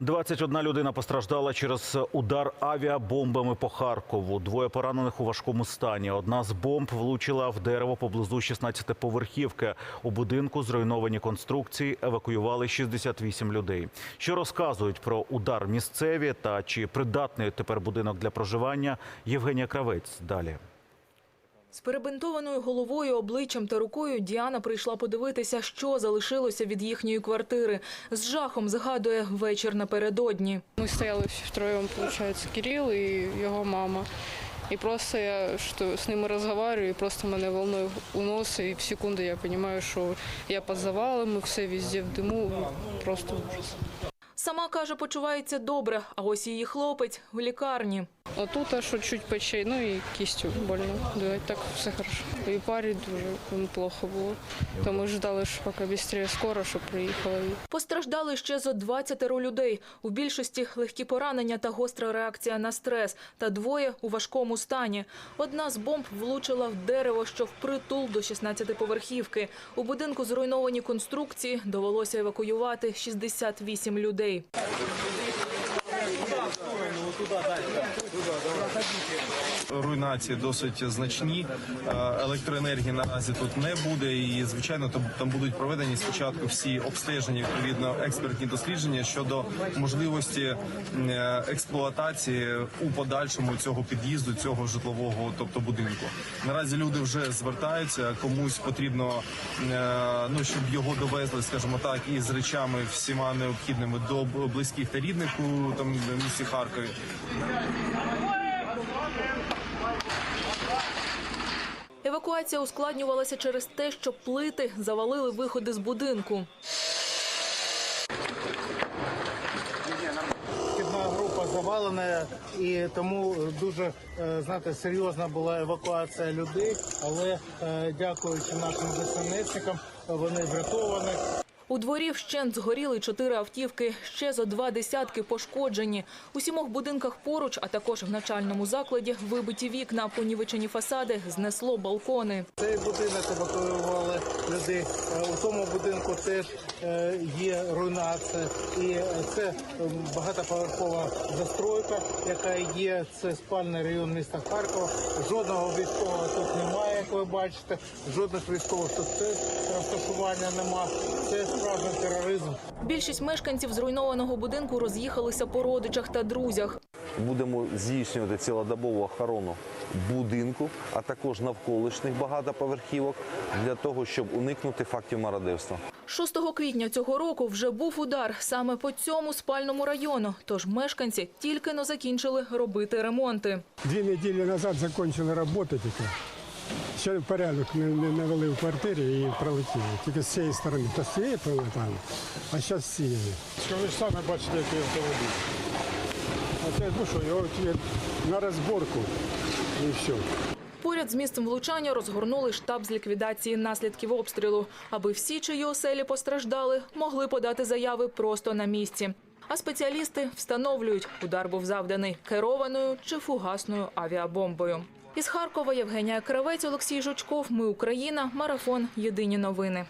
21 людина постраждала через удар авіабомбами по Харкову. Двоє поранених у важкому стані. Одна з бомб влучила в дерево поблизу 16-поверхівки. У будинку зруйновані конструкції. Евакуювали 68 людей. Що розказують про удар місцеві та чи придатний тепер будинок для проживання? Євгенія Кравець далі. З перебинтованою головою, обличчям та рукою Діана прийшла подивитися, що залишилося від їхньої квартири. З жахом згадує вечір напередодні. Ми стояли всі втроєм, виходить, Кирил і його мама. І просто я що, з ними розмовляю, і просто мене волною уносить, і в секунду я розумію, що я під завалами, все везде в диму, просто ужас. Сама каже, почувається добре, а ось її хлопець в лікарні. Отут аж чуть пече, ну і кістю больно. Да, так все хорошо. І парі дуже плохо було. То ми ждали, що поки швидше скоро, щоб приїхала. Постраждали ще зо 20 людей. У більшості легкі поранення та гостра реакція на стрес. Та двоє у важкому стані. Одна з бомб влучила в дерево, що впритул до 16-поверхівки. У будинку зруйновані конструкції. Довелося евакуювати 68 людей. Руйнації досить значні. Е, Електроенергії наразі тут не буде. І звичайно, там, будуть проведені спочатку всі обстеження, відповідно експертні дослідження щодо можливості е, експлуатації у подальшому цього під'їзду, цього житлового, тобто будинку. Наразі люди вже звертаються. Комусь потрібно е, ну щоб його довезли, скажімо так, із речами всіма необхідними до близьких та рідних у там місті Харкові. Евакуація ускладнювалася через те, що плити завалили виходи з будинку. Вхідна група завалена, і тому дуже е, знаєте, серйозна була евакуація людей. Але е, дякуючи нашим ДСНСникам, вони врятовані. У дворі вщент згоріли чотири автівки, ще зо два десятки пошкоджені. У сімох будинках поруч, а також в навчальному закладі, вибиті вікна, понівечені фасади, знесло балкони. Цей будинок евакуювали людей. Е, У тому будинку теж е, є руйнація, і е, це багатоповерхова застройка, яка є. Це спальний район міста Харкова. Жодного військового тут немає, як ви бачите. Жодних військових тут теж розташування нема. Це справжній тероризм. Більшість мешканців зруйнованого будинку роз'їхалися по родичах та друзях. Будемо здійснювати цілодобову охорону будинку, а також навколишніх багатоповерхівок для того, щоб уникнути фактів мародерства. 6 квітня цього року вже був удар саме по цьому спальному району. Тож мешканці тільки но закінчили робити ремонти. Дві неділі назад закінчили роботи тільки. Ще порядок не, не навели в квартирі і пролетіли. Тільки з цієї сторони. То з цієї прилетали, а зараз з цієї. Що ви ж самі бачите, який автомобіль. А це ну що, його на розборку і все. Поряд з місцем влучання розгорнули штаб з ліквідації наслідків обстрілу, аби всі, чиї оселі постраждали, могли подати заяви просто на місці. А спеціалісти встановлюють, удар був завданий керованою чи фугасною авіабомбою. Із Харкова Євгенія Кравець, Олексій Жучков. Ми Україна. Марафон. Єдині новини.